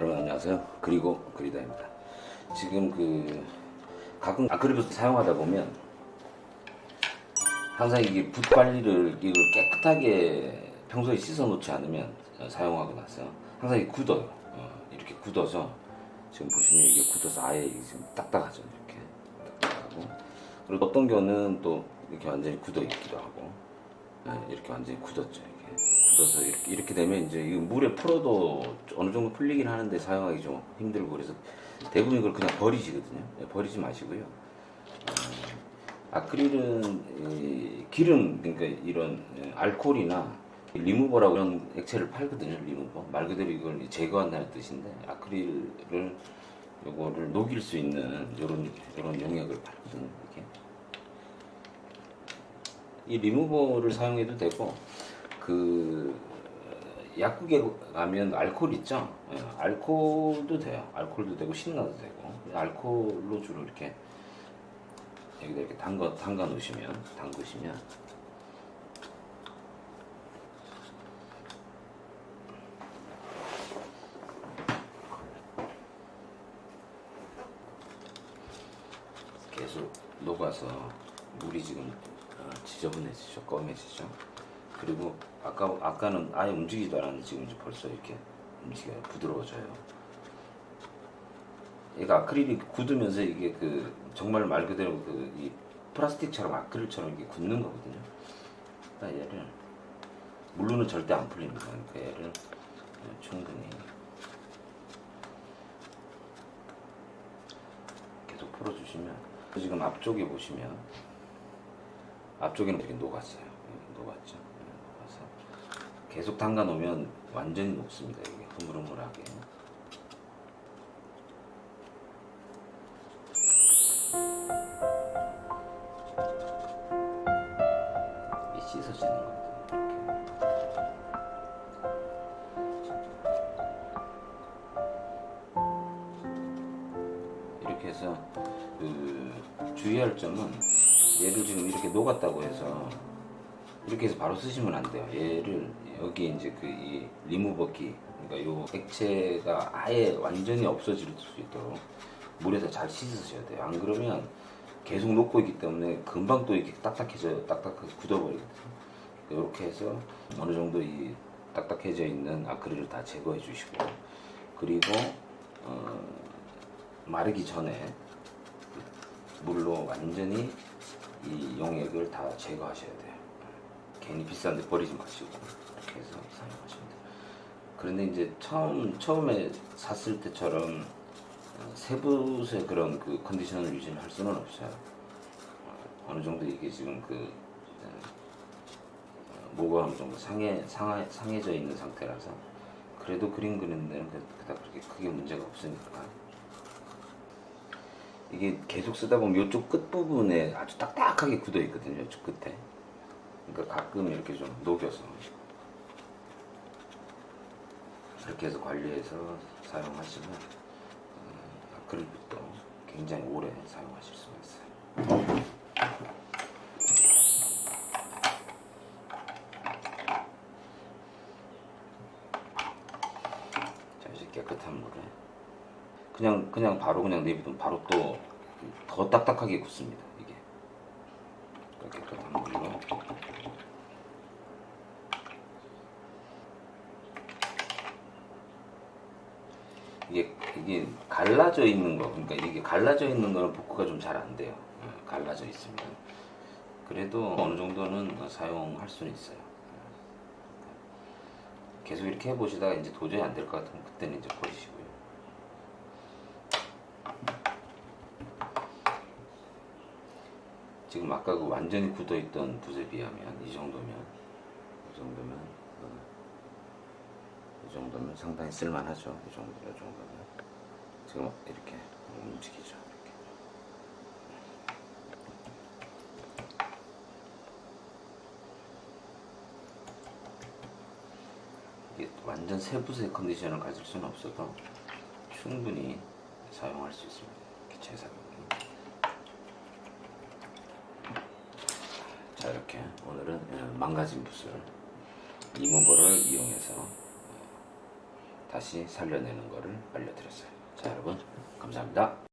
안녕하세요. 그리고 그리다입니다. 지금 그 가끔 아크릴을 사용하다 보면 항상 이게 붓 관리를 이걸 깨끗하게 평소에 씻어 놓지 않으면 어, 사용하고 나서 항상 이게 굳어요. 어, 이렇게 굳어서 지금 보시면 이게 굳어서 아예 지금 딱딱하죠. 이렇게 딱딱하고 그리고 어떤 경우는 또 이렇게 완전히 굳어 있기도 하고 네, 이렇게 완전히 굳었죠. 이게 굳어서 이렇게 이렇게 되면 이제 이 물에 풀어도 어느 정도 풀리긴 하는데 사용하기 좀 힘들고 그래서 대부분 이걸 그냥 버리시거든요. 네, 버리지 마시고요. 어, 아크릴은 이 기름 그러니까 이런 예, 알코올이나 리무버라고 이런 액체를 팔거든요. 리무버 말 그대로 이걸 제거한다는 뜻인데 아크릴을 요거를 녹일 수 있는 이런 이런 용액을 팔거든요. 이게 이 리무버를 사용해도 되고 그 약국에 가면 알코올 있죠? 예, 알코올도 돼요. 알코올도 되고 신나도 되고 알코올로 주로 이렇게 여기다 이렇게 담가 담가 놓으시면 담그시면 계속 녹아서 물이 지금 어, 지저분해지죠, 검해지죠. 그리고 아까 아까는 아예 움직이지도 않았는데 지금 이제 벌써 이렇게 움직여요, 부드러워져요. 얘가 아크릴이 굳으면서 이게 그 정말 말 그대로 그 이 플라스틱처럼 아크릴처럼 이게 굳는 거거든요. 그러니까 얘를 물로는 절대 안 풀립니다. 그러니까 얘를 충분히 계속 풀어주시면 지금 앞쪽에 보시면 앞쪽에는 이렇게 녹았어요. 예, 녹았죠. 계속 담가 놓으면 완전히 녹습니다. 이게 흐물흐물하게. 씻어지는 겁니다. 이렇게. 이렇게 해서 그 주의할 점은 얘를 지금 이렇게 녹았다고 해서 이렇게 해서 바로 쓰시면 안 돼요. 얘를 여기 이제 그 이 리무버기 그러니까 요 액체가 아예 완전히 없어질 수 있도록 물에서 잘 씻으셔야 돼요. 안 그러면 계속 녹고 있기 때문에 금방 또 이렇게 딱딱해져 딱딱하게 굳어버리거든요. 이렇게 해서 어느 정도 이 딱딱해져 있는 아크릴을 다 제거해 주시고 그리고 어, 마르기 전에 물로 완전히 이 용액을 다 제거하셔야 돼요. 괜히 비싼데 버리지 마시고 해서 사용하시면 돼요. 그런데 이제 처음 처음에 샀을 때처럼 어, 세부의 그런 그 컨디션을 유지할 수는 없어요. 어, 어느 정도 이게 지금 그 어, 뭐가 어느 정도 상해 상하, 상해져 있는 상태라서 그래도 그림 그리는 데는 그- 그닥 그렇게 크게 문제가 없으니까 이게 계속 쓰다 보면 이쪽 끝 부분에 아주 딱딱하게 굳어 있거든요. 이쪽 끝에. 그러니까 가끔 이렇게 좀 녹여서 이렇게 해서 관리해서 사용하시면 어, 아크릴붓도 굉장히 오래 사용하실 수가 있어요. 자 이제 깨끗한 물에 그냥 그냥 바로 그냥 내비두면 바로 또 더 딱딱하게 굳습니다 이게 깨끗한 물로 이게 이게 갈라져 있는 거 그러니까 이게 갈라져 있는 거는 복구가 좀 잘 안 돼요. 어, 갈라져 있으면. 그래도 어느 정도는 사용할 수는 있어요. 계속 이렇게 해보시다가 이제 도저히 안 될 것 같으면 그때는 이제 버리시고요. 지금 아까 그 완전히 굳어있던 붓에 비하면 이 정도면 이 정도면 어, 이 정도면 상당히 쓸만하죠. 이 정도 이 정도면 지금 이렇게 움직이죠. 이렇게. 완전 세부의 컨디션을 가질 수는 없어도 충분히 사용할 수 있습니다. 이렇게 제사각이. 자 이렇게 오늘은 예, 망가진 붓을 리무버를 이용해서 어, 다시 살려내는 거를 알려드렸어요. 자 여러분 감사합니다.